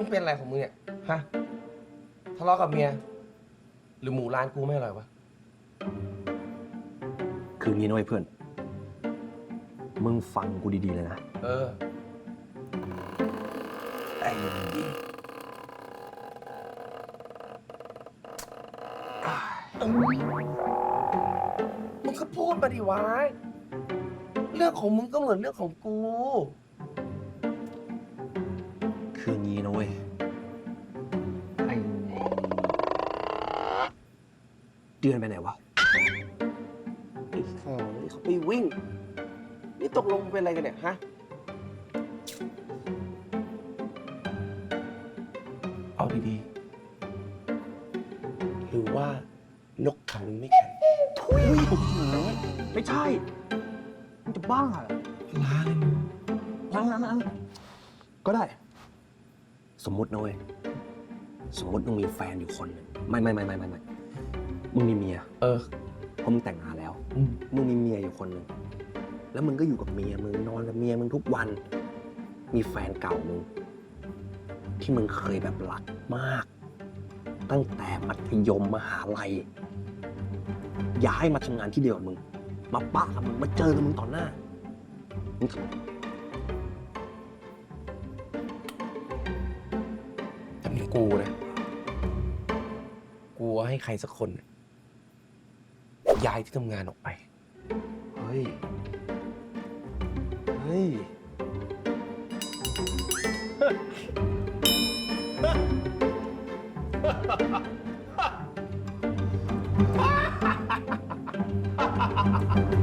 มึงเป็นอะไรของมึงเนี่ย ฮะ ทะเลาะกับเมีย หรือหมูร้านกูไม่อร่อยวะ คืองี้นะเว้ยเพื่อน มึงฟังกูดีๆเลยนะ เออ ไอ้ดิมึงก็พูดมาดิวะ เรื่องของมึงก็เหมือนเรื่องของกู คืองี้นะเว้ยไอ้เดือนไปไหนวะไอ้ข่าวนี่เขาไปวิ่ง นี่ตกลงเป็นอะไรกันเนี่ยฮะ เอาดีๆหรือว่านกเขามึงไม่แข็งทุยไม่ใช่มึงจะบ้าเหรอล้าเลยมึงนั่งนั่งนั่งก็ได้ สมมตินะเว้ย สมมติมึงมีแฟนอยู่คนหนึ่งไม่ไม่ไม่ไม่ไม่ไม่มึงมีเมียเออ เพราะมึงแต่งงานแล้ว อืม มึงมีเมียอยู่คนหนึ่ง แล้วมึงก็อยู่กับเมียมึงนอนกับเมียมึงทุกวัน มีแฟนเก่ามึง ที่มึงเคยแบบรักมาก ตั้งแต่มัธยมมหาลัยอย่าให้มาทำงานที่เดียวกับมึง มาปะกับมึง มาเจอกับมึงต่อหน้ามึงทำแต่ กูนะ กูให้ใครสักคน ย้ายที่ทำงานออกไป เฮ้ย เฮ้ย Ha ha ha ha!